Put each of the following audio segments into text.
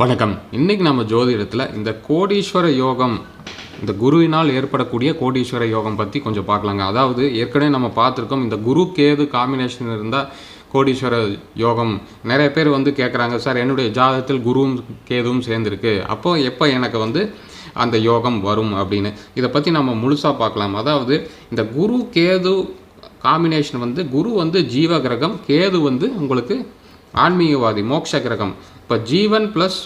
வணக்கம். இன்னைக்கு நம்ம ஜோதிடத்தில் இந்த கோடீஸ்வர யோகம் இந்த குருவினால் ஏற்படக்கூடிய கோடீஸ்வர யோகம் பற்றி கொஞ்சம் பார்க்கலாங்க. அதாவது ஏற்கனவே நம்ம பார்த்துருக்கோம் இந்த குரு கேது காம்பினேஷன் இருந்தால் கோடீஸ்வர யோகம். நிறைய பேர் வந்து கேட்குறாங்க சார் என்னுடைய ஜாதகத்தில் குருவும் கேதுவும் சேர்ந்துருக்கு. அப்போது எப்போ எனக்கு வந்து அந்த யோகம் வரும்? அப்படின்னு. இதை பற்றி நம்ம முழுசாக பார்க்கலாம். அதாவது இந்த குரு கேது காம்பினேஷன் வந்து குரு வந்து ஜீவ கிரகம் கேது வந்து உங்களுக்கு ஆன்மீகவாதி மோட்ச கிரகம். இப்போ ஜீவன் ப்ளஸ்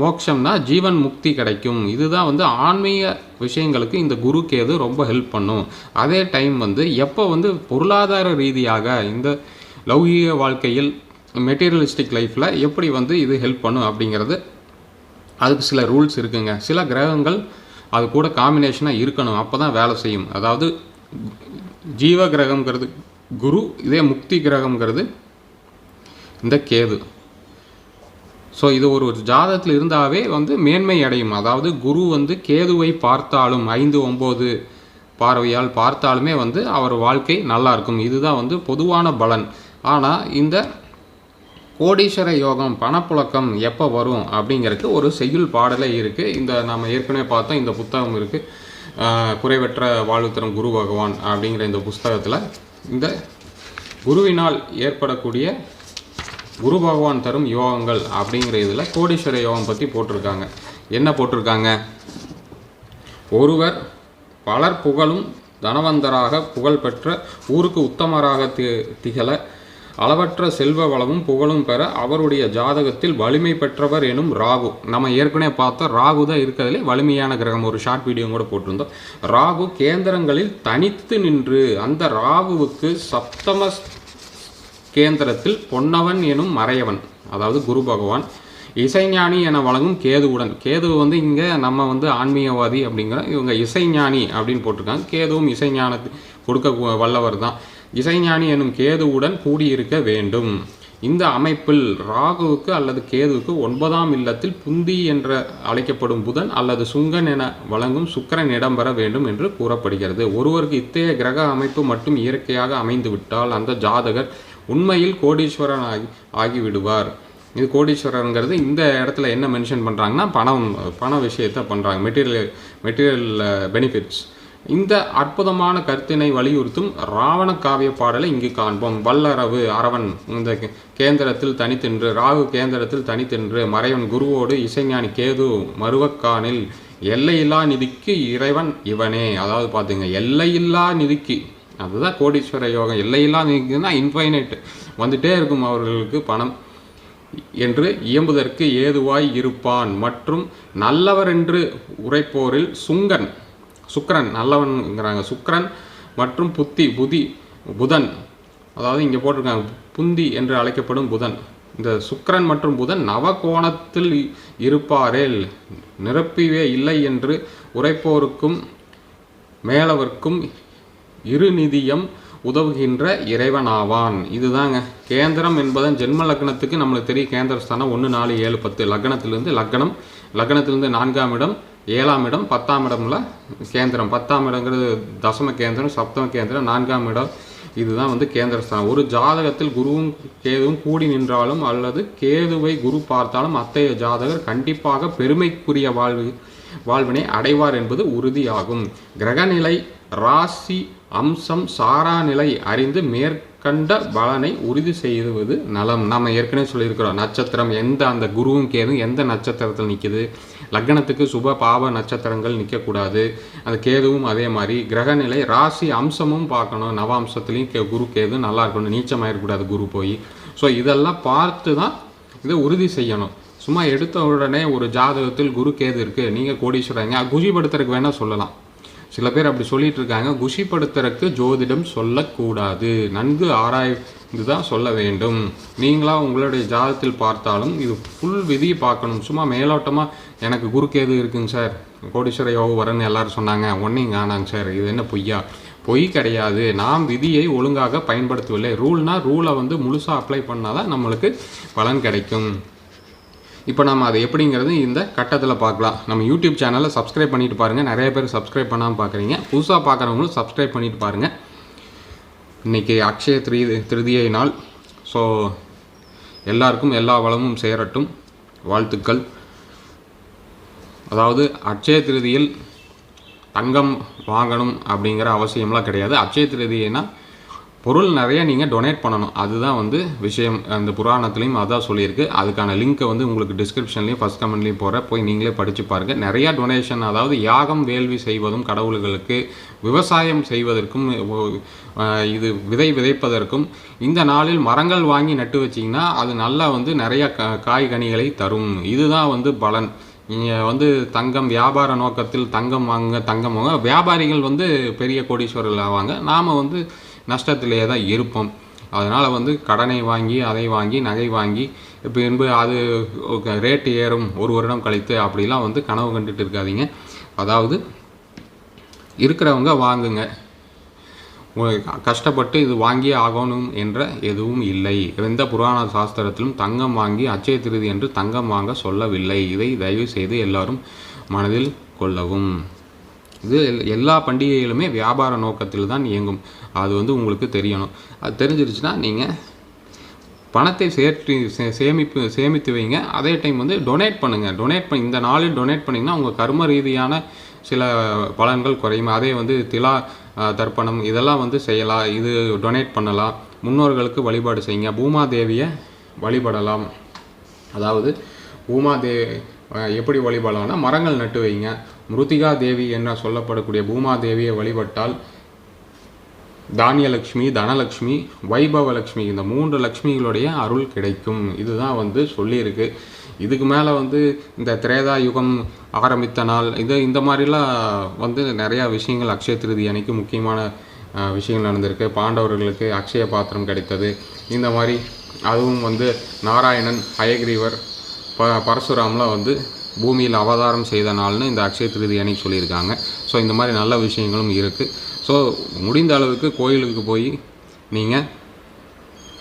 மோட்சம்னா ஜீவன் முக்தி கிடைக்கும். இதுதான் வந்து ஆன்மீக விஷயங்களுக்கு இந்த குரு கேது ரொம்ப ஹெல்ப் பண்ணும். அதே டைம் வந்து எப்போ வந்து பொருளாதார ரீதியாக இந்த லௌகீக வாழ்க்கையில் மெட்டீரியலிஸ்டிக் லைஃப்பில் எப்படி வந்து இது ஹெல்ப் பண்ணும் அப்படிங்கிறது அதுக்கு சில ரூல்ஸ் இருக்குங்க. சில கிரகங்கள் அது கூட காம்பினேஷனாக இருக்கணும். அப்போ தான் வேலை செய்யும். அதாவது ஜீவ கிரகம்ங்கிறது குரு இதே முக்தி கிரகம்ங்கிறது இந்த கேது. ஸோ இது ஒரு ஒரு ஜாதகத்தில் இருந்தாவே வந்து மேன்மை அடையும். அதாவது குரு வந்து கேதுவை பார்த்தாலும் ஐந்து ஒம்பது பார்வையால் பார்த்தாலுமே வந்து அவர் வாழ்க்கை நல்லா இருக்கும். இதுதான் வந்து பொதுவான பலன். ஆனால் இந்த கோடீஸ்வர யோகம் பணப்புழக்கம் எப்போ வரும் அப்படிங்கிறதுக்கு ஒரு செய்யுள் பாடலே இருக்குது இந்த நம்ம ஏற்கனவே பார்த்தோம் இந்த புத்தகம் இருக்குது குறைவற்ற வாழ்வு குரு பகவான் அப்படிங்கிற இந்த புஸ்தகத்தில் இந்த குருவினால் ஏற்படக்கூடிய குரு பகவான் தரும் யோகங்கள் அப்படிங்கிற இதில் கோடீஸ்வர யோகம் பற்றி போட்டிருக்காங்க. என்ன போட்டிருக்காங்க? ஒருவர் பலர் புகழும் தனவந்தராக புகழ்பெற்ற ஊருக்கு உத்தமராக தி திகழ அளவற்ற செல்வ வளமும் புகழும் பெற அவருடைய ஜாதகத்தில் வலிமை பெற்றவர் எனும் ராகு. நம்ம ஏற்கனவே பார்த்தோம் ராகு தான் இருக்கிறதுலே வலிமையான கிரகம். ஒரு ஷார்ட் வீடியோ கூட போட்டிருந்தோம். ராகு கேந்திரங்களில் தனித்து நின்று அந்த ராகுவுக்கு சப்தம கேந்திரத்தில் பொன்னவன் எனும் மறையவன் அதாவது குரு பகவான் இசைஞானி என வழங்கும் கேதுவுடன். கேது வந்து இங்கே நம்ம வந்து ஆன்மீகவாதி அப்படிங்கிற இவங்க இசைஞானி அப்படின்னு போட்டிருக்காங்க. கேதுவும் இசைஞானத்தை கொடுக்க வல்லவர் தான். இசைஞானி எனும் கேதுவுடன் கூடியிருக்க வேண்டும். இந்த அமைப்பில் ராகுவுக்கு அல்லது கேதுவுக்கு ஒன்பதாம் இல்லத்தில் புந்தி என்ற அழைக்கப்படும் புதன் அல்லது சுங்கன் என வழங்கும் சுக்கரன் இடம்பெற வேண்டும் என்று கூறப்படுகிறது. ஒருவருக்கு இத்தகைய கிரக அமைப்பு மட்டும் இயற்கையாக அமைந்துவிட்டால் அந்த ஜாதகர் உண்மையில் கோடீஸ்வரன் ஆகி ஆகிவிடுவார். இது கோடீஸ்வரருங்கிறது இந்த இடத்துல என்ன மென்ஷன் பண்ணுறாங்கன்னா பணம் பண விஷயத்தை பண்ணுறாங்க மெட்டீரியல் மெட்டீரியல் பெனிஃபிட்ஸ் இந்த அற்புதமான கருத்தினை வலியுறுத்தும் ராவண காவிய பாடலை இங்கு காண்போம். வல்லரவு அரவன் இந்த கேந்திரத்தில் தனித்தின்று ராகு கேந்திரத்தில் தனித்தின்று மறைவன் குருவோடு இசைஞானி கேது மருவக்கானில் எல்லையில்லா நிதிக்கு இறைவன் இவனே. அதாவது பார்த்துங்க எல்லையில்லா நிதிக்கு அதுதான் கோடீஸ்வர யோகம். எல்லையெல்லாம் நீங்கன்னா இன்ஃபைனைட் வந்துட்டே இருக்கும் அவர்களுக்கு பணம். என்று இயம்புதற்கு ஏதுவாய் இருப்பான். மற்றும் நல்லவர் என்று உரைப்போரில் சுங்கன் சுக்கரன் நல்லவன்ங்கிறாங்க. சுக்கரன் மற்றும் புத்தி புதி புதன். அதாவது இங்கே போட்டிருக்காங்க. புந்தி என்று அழைக்கப்படும் புதன். இந்த சுக்கரன் மற்றும் புதன் நவகோணத்தில் இருப்பாரேல் நிரப்பிவே இல்லை என்று உரைப்போருக்கும் மேலவர்க்கும் இருநிதியம் உதவுகின்ற இறைவனாவான். இதுதாங்க. கேந்திரம் என்பதன் ஜென்ம லக்னத்துக்கு நம்மளுக்கு தெரியும் கேந்திரஸ்தானம் ஒன்று நாலு ஏழு பத்து. லக்னத்திலிருந்து லக்னம் லக்னத்திலிருந்து நான்காம் இடம் ஏழாம் இடம் பத்தாம் இடம்ல கேந்திரம். பத்தாம் இடங்கிறது தசம கேந்திரம் சப்தம கேந்திரம் நான்காம் இடம். இதுதான் வந்து கேந்திரஸ்தானம். ஒரு ஜாதகத்தில் குருவும் கேதுவும் கூடி நின்றாலும் அல்லது கேதுவை குரு பார்த்தாலும் அத்தைய ஜாதகர் கண்டிப்பாக பெருமைக்குரிய வாழ்வு வாழ்வினை அடைவார் என்பது உறுதியாகும். கிரகநிலை ராசி அம்சம் சாரா நிலை அறிந்து மேற்கண்ட பலனை உறுதி செய்வது நலம். நம்ம ஏற்கனவே சொல்லியிருக்கிறோம் நட்சத்திரம் எந்த அந்த குருவும் கேதும் எந்த நட்சத்திரத்தில் நிற்கிது லக்னத்துக்கு சுப பாவ நட்சத்திரங்கள் நிற்கக்கூடாது அந்த கேதுவும் அதே மாதிரி. கிரகநிலை ராசி அம்சமும் பார்க்கணும். நவாம்சத்துலேயும் கே குரு கேது நல்லா இருக்கணும். நீச்சமாயிடக்கூடாது குரு போய். ஸோ இதெல்லாம் பார்த்து தான் இதை உறுதி செய்யணும். சும்மா எடுத்த உடனே ஒரு ஜாதகத்தில் குரு கேது இருக்குது நீங்கள் கோடீஸ்வரங்க குஜிப்படுத்துறதுக்கு வேணால் சொல்லலாம். சில பேர் அப்படி சொல்லிட்டு இருக்காங்க குஷிப்படுத்துறதுக்கு ஜோதிடம் சொல்லக்கூடாது. நன்கு ஆராய்ந்து தான் சொல்ல வேண்டும். நீங்களா உங்களுடைய ஜாதத்தில் பார்த்தாலும் இது ஃபுல் விதி பார்க்கணும். சும்மா மேலோட்டமாக எனக்கு குருக்கேது இருக்குங்க சார்? கோடீஸ்வர யோக வரன்னு எல்லாரும் சொன்னாங்க. ஒன்றையும் காணாங்க சார். இது என்ன பொய்யா? பொய் கிடையாது. நாம் விதியை ஒழுங்காக பயன்படுத்தவில்லை. ரூல்னால் ரூலை வந்து முழுசாக அப்ளை பண்ணால் தான் நம்மளுக்கு பலன் கிடைக்கும். இப்போ நம்ம அதை எப்படிங்கிறது இந்த கட்டத்தில் பார்க்கலாம். நம்ம யூடியூப் சேனலை சப்ஸ்கிரைப் பண்ணிட்டு பாருங்கள் நிறைய பேர் சப்ஸ்கிரைப் பண்ணாமல் பார்க்குறீங்க. புதுசாக பார்க்குறவங்களும் சப்ஸ்கிரைப் பண்ணிட்டு பாருங்கள் இன்றைக்கி அக்ஷய திரி திருதியை நாள். ஸோ எல்லாருக்கும் எல்லா வளமும் சேரட்டும். வாழ்த்துக்கள். அதாவது அட்சய திருதியில் தங்கம் வாங்கணும் அப்படிங்கிற அவசியம்லாம் கிடையாது. அட்சய திருதினா பொருள் நிறைய நீங்கள் டொனேட் பண்ணணும். அதுதான் வந்து விஷயம். அந்த புராணத்துலேயும் அதான் சொல்லியிருக்கு. அதுக்கான லிங்க்கை வந்து உங்களுக்கு டிஸ்கிரிப்ஷன்லேயும் ஃபஸ்ட் கமெண்ட்லேயும் போகிற போய் நீங்களே படித்து பாருங்கள் நிறையா டொனேஷன் அதாவது யாகம் வேள்வி செய்வதும் கடவுள்களுக்கு விவசாயம் செய்வதற்கும் இது விதை விதைப்பதற்கும் இந்த நாளில் மரங்கள் வாங்கி நட்டு வச்சிங்கன்னா அது நல்லா வந்து நிறைய க காய் கனிகளை தரும். இதுதான் வந்து பலன். நீங்கள் வந்து தங்கம் வியாபார நோக்கத்தில் தங்கம் வாங்க தங்கம் வாங்க. வியாபாரிகள் வந்து பெரிய கோடீஸ்வரர்கள் ஆவாங்க. நாம் வந்து நஷ்டத்திலேயே தான் இருப்போம். அதனால் வந்து கடனை வாங்கி அதை வாங்கி நகை வாங்கி இப்போ என்பது அது ரேட்டு ஏறும் ஒரு வருடம் கழித்து அப்படிலாம் வந்து கனவு கண்டுட்டு இருக்காதீங்க. அதாவது இருக்கிறவங்க வாங்குங்க. கஷ்டப்பட்டு இது வாங்கியே ஆகணும் என்ற எதுவும் இல்லை. எந்த புராண சாஸ்திரத்திலும் தங்கம் வாங்கி அச்சய திருதி என்று தங்கம் வாங்க சொல்லவில்லை. இதை தயவு செய்து எல்லாரும் மனதில் கொள்ளவும். இது எல்- எல்லா பண்டிகைகளுமே வியாபார நோக்கத்தில் தான் இயங்கும். அது வந்து உங்களுக்கு தெரியணும். அது தெரிஞ்சிருச்சுன்னா நீங்கள் பணத்தை சேர்த்து சே- சேமிப்பு சேமித்து வைங்க. அதே டைம் வந்து டொனேட் பண்ணுங்கள் டொனேட் பண்ணி இந்த நாளில் டொனேட் பண்ணிங்கன்னா உங்கள் கர்ம ரீதியான சில பலன்கள் குறையும். அதே வந்து திலா தர்ப்பணம் இதெல்லாம் வந்து செய்யலாம். இது டொனேட் பண்ணலாம். முன்னோர்களுக்கு வழிபாடு செய்யுங்க. பூமாதேவியை வழிபடலாம். அதாவது பூமாதே எப்படி வழிபடலாம்னா மரங்கள் நட்டு வைங்க. மிருத்திகா தேவி என்ற சொல்லப்படக்கூடிய பூமா தேவியை வழிபட்டால் தானியலக்ஷ்மி தனலக்ஷ்மி வைபவலக்ஷ்மி இந்த மூன்று லக்ஷ்மிகளுடைய அருள் கிடைக்கும். இதுதான் வந்து சொல்லியிருக்கு. இதுக்கு மேலே வந்து இந்த திரேதா யுகம் ஆரம்பித்த நாள் இது இந்த மாதிரிலாம் வந்து நிறையா விஷயங்கள் அக்ஷய திருதி அன்னைக்கு முக்கியமான விஷயங்கள் நடந்திருக்கு. பாண்டவர்களுக்கு அக்ஷய பாத்திரம் கிடைத்தது. இந்த மாதிரி அதுவும் வந்து நாராயணன் ஹயக்ரீவர் ப பரசுராம்லாம் வந்து பூமியில் அவதாரம் செய்த நாள்னு இந்த அக்ஷய திருதி அன்னைக்கு சொல்லியிருக்காங்க. ஸோ இந்த மாதிரி நல்ல விஷயங்களும் இருக்குது ஸோ முடிந்த அளவுக்கு கோயிலுக்கு போய் நீங்கள்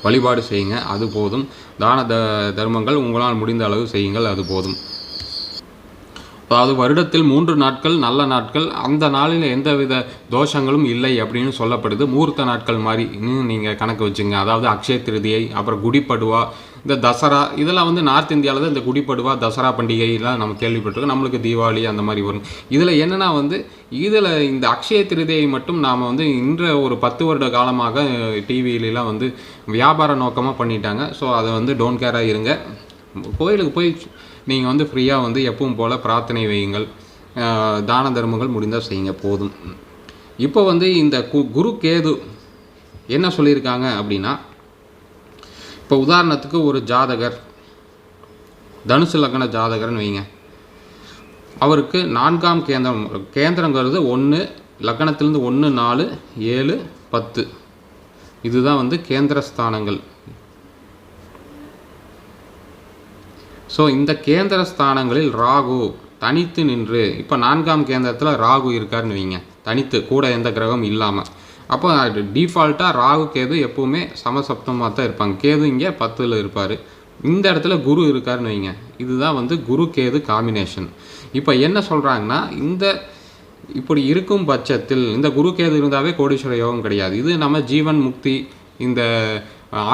வழிபாடு செய்யுங்க. அது போதும். தான த தர்மங்கள் உங்களால் முடிந்த அளவு செய்யுங்கள். அது போதும். அதாவது வருடத்தில் மூன்று நாட்கள் நல்ல நாட்கள். அந்த நாளில் எந்தவித தோஷங்களும் இல்லை அப்படின்னு சொல்லப்படுது. மூர்த்த நாட்கள் மாதிரி நீங்கள் கணக்கு வச்சுங்க. அதாவது அக்ஷய திருதியை அப்புறம் குடிப்படுவா இந்த தசரா இதெல்லாம் வந்து நார்த் இந்தியாவில் தான் இந்த குடிப்படுவா தசரா பண்டிகைலாம் நம்ம கேள்விப்பட்டிருக்கோம். நம்மளுக்கு தீபாவளி அந்த மாதிரி வரும். இதில் என்னென்னா வந்து இதில் இந்த அக்ஷய திருதியை மட்டும் நாம் வந்து இன்ற ஒரு பத்து வருட காலமாக டிவியிலலாம் வந்து வியாபார நோக்கமாக பண்ணிட்டாங்க. ஸோ அதை வந்து டோன்ட் கேராக இருங்க. கோயிலுக்கு போய் நீங்கள் வந்து ஃப்ரீயாக வந்து எப்பவும் போல் பிரார்த்தனை வையுங்கள். தான தர்மங்கள் முடிந்தால் செய்யுங்க போதும். இப்போ வந்து இந்த கு குரு கேது என்ன சொல்லியிருக்காங்க அப்படின்னா இப்போ உதாரணத்துக்கு ஒரு ஜாதகர் தனுசு லக்ன ஜாதகர்னு வைங்க. அவருக்கு நான்காம் கேந்திரம் கேந்திரங்கிறது ஒன்று லக்னத்திலேருந்து ஒன்று நாலு ஏழு பத்து. இதுதான் வந்து கேந்திர ஸ்தானங்கள் ஸோ இந்த கேந்திரஸ்தானங்களில் ராகு தனித்து நின்று இப்போ நான்காம் கேந்திரத்தில் ராகு இருக்காருன்னு வைங்க. தனித்து கூட எந்த கிரகம் இல்லாமல் அப்போ டிஃபால்ட்டாக ராகு கேது எப்போவுமே சமசப்தமாக தான் இருப்பாங்க. கேது இங்கே பத்தில் இருப்பார். இந்த இடத்துல குரு இருக்காருன்னு வைங்க. இதுதான் வந்து குரு கேது காம்பினேஷன் இப்போ என்ன சொல்கிறாங்கன்னா இந்த இப்படி இருக்கும் பட்சத்தில் இந்த குரு கேது இருந்தாவே கோடீஸ்வர யோகம் கிடையாது. இது நம்ம ஜீவன் முக்தி இந்த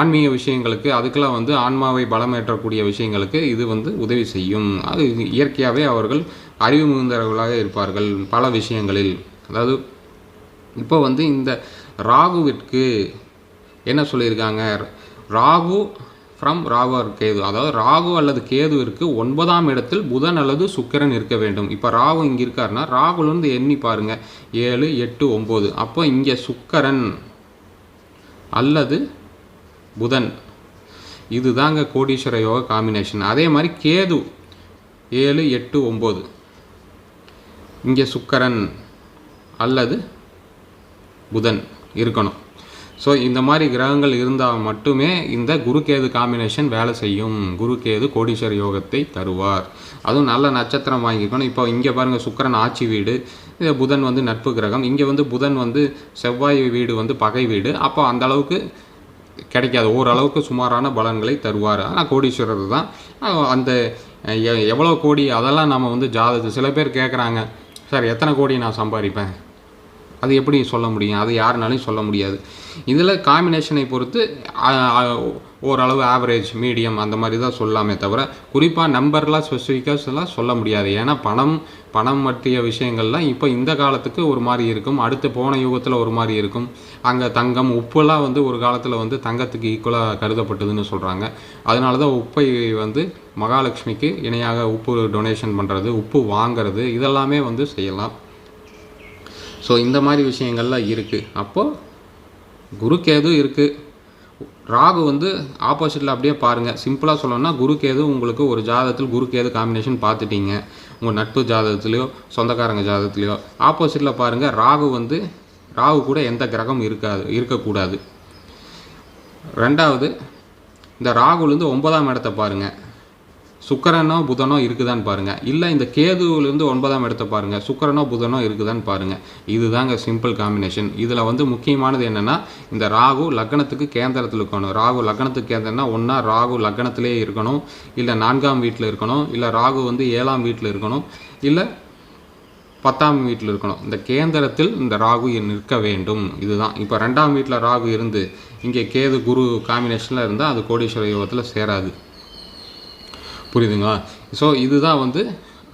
ஆன்மீக விஷயங்களுக்கு அதுக்கெல்லாம் வந்து ஆன்மாவை பலமேற்றக்கூடிய விஷயங்களுக்கு இது வந்து உதவி செய்யும். அது இயற்கையாகவே அவர்கள் அறிவு மிகுந்தவர்களாக இருப்பார்கள் பல விஷயங்களில். அதாவது இப்போ வந்து இந்த ராகுவிற்கு என்ன சொல்லியிருக்காங்க? ராகு ஃப்ரம் ராகு கேது. அதாவது ராகு அல்லது கேதுவிற்கு ஒன்பதாம் இடத்தில் புதன் அல்லது சுக்கரன் இருக்க வேண்டும். இப்போ ராகு இங்கே இருக்காருன்னா ராகுலேருந்து எண்ணி பாருங்கள் ஏழு எட்டு ஒம்பது. அப்போ இங்கே சுக்கரன் அல்லது புதன். இதுதாங்க கோடீஸ்வர யோக காம்பினேஷன் அதே மாதிரி கேது ஏழு எட்டு ஒம்பது. இங்கே சுக்கரன் அல்லது புதன் இருக்கணும். ஸோ இந்த மாதிரி கிரகங்கள் இருந்தால் மட்டுமே இந்த குருகேது காம்பினேஷன் வேலை செய்யும். குருகேது கோடீஸ்வர யோகத்தை தருவார். அதுவும் நல்ல நட்சத்திரம் வாங்கிக்கணும். இப்போ இங்கே பாருங்கள் சுக்கிரன் ஆட்சி வீடு புதன் வந்து நட்பு கிரகம். இங்கே வந்து புதன் வந்து செவ்வாய் வீடு வந்து பகை வீடு. அப்போ அந்த அளவுக்கு கிடைக்காது. ஓரளவுக்கு சுமாரான பலன்களை தருவார். ஆனால் கோடீஸ்வரர் தான். அந்த எ- எவ்வளோ கோடி அதெல்லாம் நம்ம வந்து ஜாதகத்து சில பேர் கேட்குறாங்க சார் எத்தனை கோடி நான் சம்பாதிப்பேன்? அது எப்படி சொல்ல முடியும்? அது யாருனாலையும் சொல்ல முடியாது. இதில் காம்பினேஷனை பொறுத்து ஓரளவு ஆவரேஜ் மீடியம் அந்த மாதிரி தான் சொல்லாமே தவிர குறிப்பாக நம்பர்லாம் ஸ்பெசிஃபிக்காக சொல்ல முடியாது. ஏன்னா பணம் பணம் பற்றிய விஷயங்கள்லாம் இப்போ இந்த காலத்துக்கு ஒரு மாதிரி இருக்கும். அடுத்து போன யுகத்தில் ஒரு மாதிரி இருக்கும். அங்கே தங்கம் உப்புலாம் வந்து ஒரு காலத்தில் வந்து தங்கத்துக்கு ஈக்குவலாக கருதப்பட்டதுன்னு சொல்கிறாங்க அதனால தான் உப்பை வந்து மகாலட்சுமிக்கு இணையாக உப்பு டொனேஷன் பண்ணுறது உப்பு வாங்குறது இதெல்லாமே வந்து செய்யலாம். ஸோ இந்த மாதிரி விஷயங்கள்லாம் இருக்குது அப்போது குருக்கேது இருக்குது ராகு வந்து ஆப்போசிட்டில் அப்படியே பாருங்கள் சிம்பிளாக சொல்லணும்னா குருக்கேது உங்களுக்கு ஒரு ஜாதகத்தில் குருக்கேது காம்பினேஷன் பார்த்துட்டீங்க. உங்கள் நட்பு ஜாதகத்துலேயோ சொந்தக்காரங்க ஜாதகத்துலேயோ. ஆப்போசிட்டில் பாருங்கள் ராகு வந்து ராகு கூட எந்த கிரகம் இருக்காது இருக்கக்கூடாது. ரெண்டாவது இந்த ராகுலேருந்து ஒன்பதாம் இடத்த பாருங்கள் சுக்கரனோ புதனோ இருக்குதான்னு பாருங்கள் இல்லை இந்த கேதுவிலேருந்து ஒன்பதாம் இடத்த பாருங்கள் சுக்கரனோ புதனோ இருக்குதான்னு பாருங்கள் இதுதாங்க சிம்பிள் காம்பினேஷன் இதில் வந்து முக்கியமானது என்னென்னா இந்த ராகு லக்னத்துக்கு கேந்திரத்தில் இருக்கணும். ராகு லக்னத்துக்கு கேந்திரம்னா ஒன்றா ராகு லக்னத்திலே இருக்கணும். இல்லை நான்காம் வீட்டில் இருக்கணும். இல்லை ராகு வந்து ஏழாம் வீட்டில் இருக்கணும். இல்லை பத்தாம் வீட்டில் இருக்கணும். இந்த கேந்திரத்தில் இந்த ராகு நிற்க வேண்டும். இதுதான். இப்போ ரெண்டாம் வீட்டில் ராகு இருந்து இங்கே கேது குரு காம்பினேஷனில் இருந்தால் அது கோடீஸ்வர யோகத்தில் சேராது. புரியுதுங்களா? ஸோ இதுதான் வந்து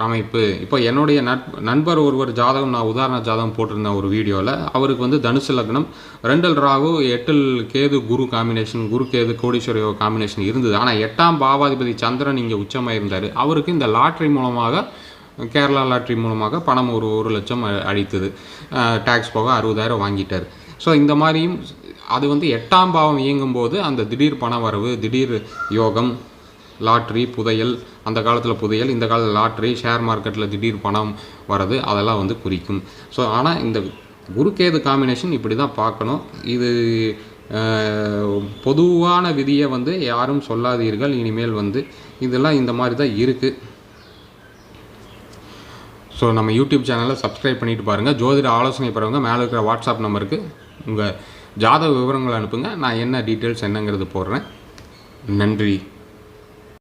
அமைப்பு. இப்போ என்னுடைய நட் நண்பர் ஒருவர் ஜாதகம் நான் உதாரண ஜாதகம் போட்டிருந்தேன் ஒரு வீடியோவில் அவருக்கு வந்து தனுசு லக்னம் ரெண்டல் ராகு எட்டில் கேது குரு காம்பினேஷன் குரு கேது கோடீஸ்வரியோ காம்பினேஷன் இருந்தது. ஆனால் எட்டாம் பாவாதிபதி சந்திரன் இங்கே உச்சமாக இருந்தார் அவருக்கு இந்த லாட்ரி மூலமாக கேரளா லாட்ரி மூலமாக பணம் ஒரு ஒரு லட்சம் அடித்தது. டேக்ஸ் போக அறுபதாயிரம் வாங்கிட்டார். ஸோ இந்த மாதிரியும் அது வந்து எட்டாம் பாவம் இயங்கும்போது அந்த திடீர் பண வரவு திடீர் யோகம் லாட்ரி புதையல் அந்த காலத்தில் புதையல் இந்த காலத்தில் லாட்ரி ஷேர் மார்க்கெட்டில் திடீர் பணம் வர்றது அதெல்லாம் வந்து குறிக்கும். ஸோ ஆனால் இந்த குருகேது காம்பினேஷன் இப்படி தான் பார்க்கணும். இது பொதுவான விதியை வந்து யாரும் சொல்லாதீர்கள். இனிமேல் வந்து இதெல்லாம் இந்த மாதிரி தான் இருக்குது ஸோ நம்ம யூடியூப் சேனலை சப்ஸ்கிரைப் பண்ணிட்டு பாருங்கள் ஜோதிட ஆலோசனை பெறவங்க மேலே இருக்கிற வாட்ஸ்அப் நம்பருக்கு உங்கள் ஜாதக விவரங்களை அனுப்புங்க. நான் என்ன டீட்டெயில்ஸ் என்னங்கிறது போடுறேன். நன்றி.